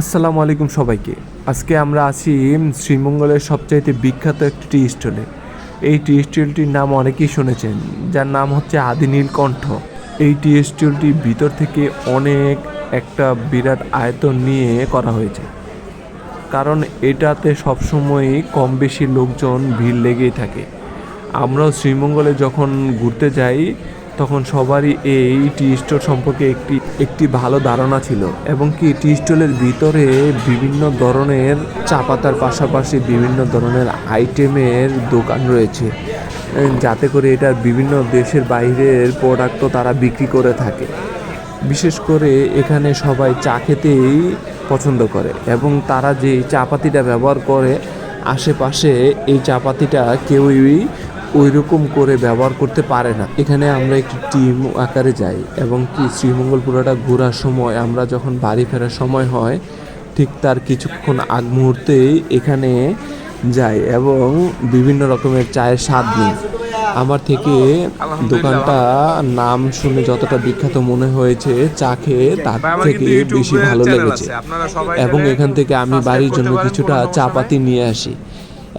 আসসালামু আলাইকুম সবাইকে। আজকে আমরা আছি শ্রীমঙ্গলের সবচাইতে বিখ্যাত একটি টি স্টলে। এই টি স্টলটির নাম অনেকেই শুনেছেন, যার নাম হচ্ছে আদি নীলকণ্ঠ। এই টি স্টলটি ভিতর থেকে অনেক একটা বিরাট আয়তন নিয়ে করা হয়েছে। কারণ এটাতে সবসময়ই কম বেশি লোকজন, ভিড় লেগেই থাকে। আমরাও শ্রীমঙ্গলে যখন ঘুরতে যাই তখন সবারই এই টি স্টোর সম্পর্কে একটি একটি ভালো ধারণা ছিল এবং কি টি স্টলের ভিতরে বিভিন্ন ধরনের চা পাতার পাশাপাশি বিভিন্ন ধরনের আইটেমের দোকান রয়েছে। যাতে করে এটা বিভিন্ন দেশের বাইরের প্রোডাক্টও তারা বিক্রি করে থাকে। বিশেষ করে এখানে সবাই চা খেতেই পছন্দ করে এবং তারা যে চা পাতিটা ব্যবহার করে, আশেপাশে এই চা পাতিটা কেউই ওই রকম করে ব্যবহার করতে পারে না। এখানে আমরা একটি টিম আকারে যাই এবং কি শ্রীমঙ্গল পুরোটা ঘোরার সময় আমরা যখন বাড়ি ফেরার সময় হয় ঠিক তার কিছুক্ষণ আগ মুহূর্তেই এখানে যাই এবং বিভিন্ন রকমের চায়ের স্বাদ নিই। আমার থেকে দোকানটা নাম শুনে যতটা বিখ্যাত মনে হয়েছে চা খেয়ে তার থেকে বেশি ভালো লেগেছে। এবং এখান থেকে আমি বাড়ির জন্য কিছুটা চা পাতি নিয়ে আসি।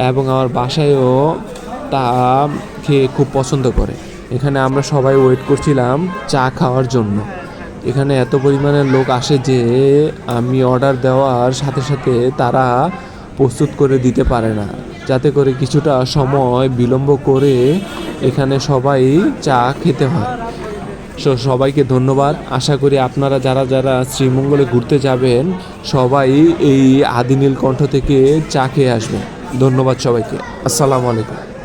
এবং আমার বাসায়ও তা খেয়ে খুব পছন্দ করে। এখানে আমরা সবাই ওয়েট করছিলাম চা খাওয়ার জন্য। এখানে এত পরিমাণে লোক আসে যে আমি অর্ডার দেওয়ার সাথে সাথে তারা প্রস্তুত করে দিতে পারে না। যাতে করে কিছুটা সময় বিলম্ব করে এখানে সবাই চা খেতে হয়। সো সবাইকে ধন্যবাদ। আশা করি আপনারা যারা যারা শ্রীমঙ্গলে ঘুরতে যাবেন, সবাই এই আদিনীল কণ্ঠ থেকে চা খেয়ে আসবেন। ধন্যবাদ সবাইকে। আসসালামু আলাইকুম।